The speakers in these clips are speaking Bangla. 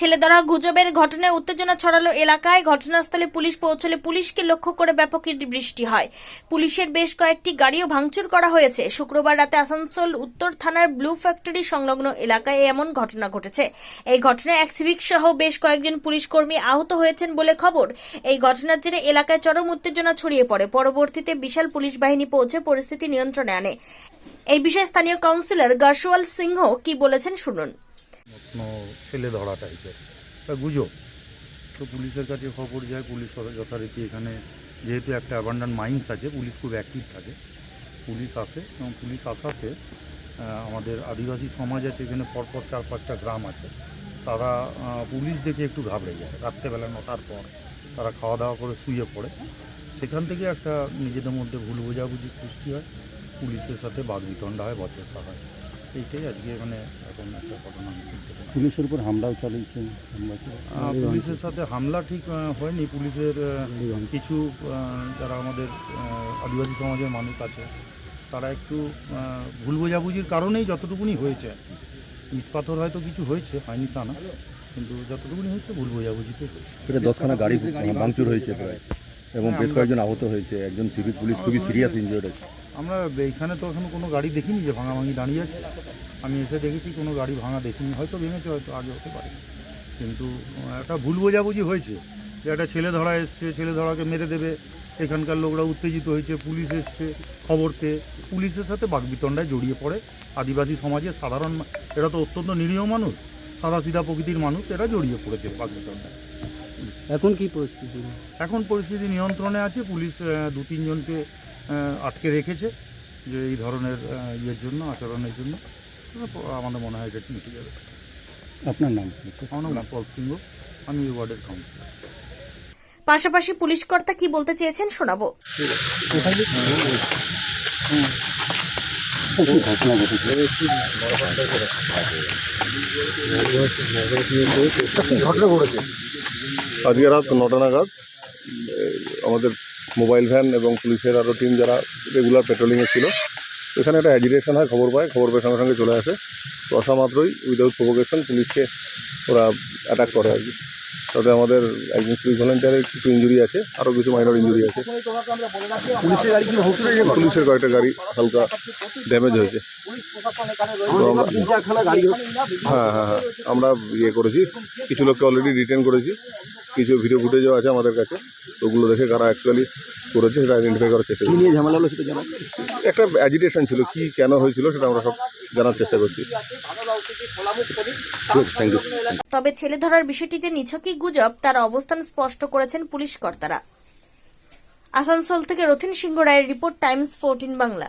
ছেলেদরা গুজবের ঘটনায় উত্তেজনা ছড়ালো এলাকায়। ঘটনাস্থলে পুলিশ পৌঁছলে পুলিশকে লক্ষ্য করে ব্যাপক বৃষ্টি হয়। পুলিশের বেশ কয়েকটি গাড়িও ভাঙচুর করা হয়েছে। শুক্রবার রাতে আসানসোল উত্তর থানার ব্লু ফ্যাক্টরি সংলগ্ন এলাকায় এমন ঘটনা ঘটেছে। এই ঘটনায় এক সিভিক সহ বেশ কয়েকজন পুলিশ কর্মী আহত হয়েছেন বলে খবর। এই ঘটনার জেরে এলাকায় চরম উত্তেজনা ছড়িয়ে পড়ে। পরবর্তীতে বিশাল পুলিশ বাহিনী পৌঁছে পরিস্থিতি নিয়ন্ত্রণে আনে। এই বিষয়ে স্থানীয় কাউন্সিলর গাশওয়াল সিংহ কি বলেছেন শুনুন। ছেলে ধরা টাইপের। তা গুজব। তো পুলিশের কাছে খবর যায়, পুলিশ যথারীতি এখানে যেহেতু একটা অ্যাবান্ডান মাইন্স আছে, পুলিশ খুব অ্যাক্টিভ থাকে। পুলিশ আসে এবং পুলিশ আসাতে আমাদের আদিবাসী সমাজ আছে, এখানে পরপর চার পাঁচটা গ্রাম আছে। তারা পুলিশ দেখে একটু ঘাবড়ে যায়। রাত্রেবেলা নটার পর তারা খাওয়া দাওয়া করে, শুয়ে পড়ে। সেখান থেকে একটা নিজেদের মধ্যে ভুল বোঝাবুঝির সৃষ্টি হয়। পুলিশের সাথে বাগবিতণ্ডা হয়, বচসা হয়। এইটাই আজকে মানে এখন একটা ঘটনা আমি শুনতে পেলাম। পুলিশের উপর হামলাও। আহ, পুলিশের সাথে হামলা ঠিক হয়নি। পুলিশের কিছু যারা আমাদের আদিবাসী সমাজের মানুষ আছে তারা একটু ভুল বোঝাবুঝির কারণেই যতটুকুনি হয়েছে আর কি। ইট পাথর হয়তো কিছু হয়েছে হয়নি তা না কিন্তু যতটুকুনি হয়েছে ভুল বোঝাবুঝিতে হয়েছে। এটা দশখানা গাড়ি ভাঙচুর হয়েছে এবং বেশ কয়েকজন আহত হয়েছে। একজন সিভিক পুলিশ খুবই সিরিয়াস ইনজিওর্ড আছে। আমরা এইখানে তো এখন কোনো গাড়ি দেখিনি যে ভাঙাভাঙি দাঁড়িয়ে আছে। আমি এসে দেখেছি কোনো গাড়ি ভাঙা দেখিনি। হয়তো ভেঙেছে হয়তো আগে হতে পারে। কিন্তু একটা ভুল বোঝাবুঝি হয়েছে যে একটা ছেলে ধরা এসছে ছেলে ধরাকে মেরে দেবে। এখানকার লোকরা উত্তেজিত হয়েছে পুলিশ এসছে খবর পেয়ে। পুলিশের সাথে বাগবিতণ্ডায় জড়িয়ে পড়ে। আদিবাসী সমাজে সাধারণ এরা তো অত্যন্ত নিরীহ মানুষ সাদা সিধা প্রকৃতির মানুষ এরা জড়িয়ে পড়েছে বাগবিতণ্ডায়। এখন কি পরিস্থিতি? এখন পরিস্থিতি নিয়ন্ত্রণে আছে। পুলিশ দু তিনজনকে আটকে রেখেছে যে এই ধরনের ইয়ের জন্য আচরণের জন্য। আমাদের মনে হয় এটা মিটে যাবে। আপনার নাম আমার নাম পল সিংহ। আমি ওয়ার্ডের কাউন্সিলর পাশাপাশি পুলিশ কর্তা কি বলতে চেয়েছেন শোনাবো। ঘটনা ঘটেছে। আজকে রাত নটা নাগাদ আমাদের মোবাইল ভ্যান এবং পুলিশের আরও টিম যারা রেগুলার পেট্রোলিংয়ে ছিল। এখানে একটা অ্যাজিটেশন হয় খবর পায় খবর পেয়ে সঙ্গে সঙ্গে চলে আসে। তো আসা মাত্রই উইদাউট প্রভোকেশন পুলিশকে ওরা অ্যাটাক করে আর কি। তাতে আমাদের একজন সিভিক ভলেন্টিয়ারের একটু ইঞ্জুরি আছে আরও কিছু মাইনর ইঞ্জুরি আছে। পুলিশের গাড়ি কি পুলিশের কয়েকটা গাড়ি হালকা ড্যামেজ হয়েছে। হ্যাঁ হ্যাঁ হ্যাঁ। আমরা ইয়ে করেছি কিছু লোককে অলরেডি রিটেন করেছি। কিছু ভিডিও ফুটেজও আছে আমাদের কাছে ওগুলো দেখে কারা অ্যাকচুয়ালি করেছে সেটা আইডেন্টিফাই করার চেষ্টা নিয়ে ঝামেলা হলো সেটা জানা? একটা অ্যাজিটেশন ছিল কি কেন হয়েছিল সেটা আমরা সব জানার চেষ্টা করছি। তবে ছেলে ধরার বিষয়টি যে নিছকই গুজব তার অবস্থান স্পষ্ট করেছেন পুলিশ কর্তারা। আসানসোল থেকে রথিন সিংহ রায়ের রিপোর্ট টাইমস ফোরটিন বাংলা।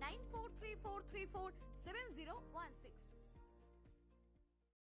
9434347016.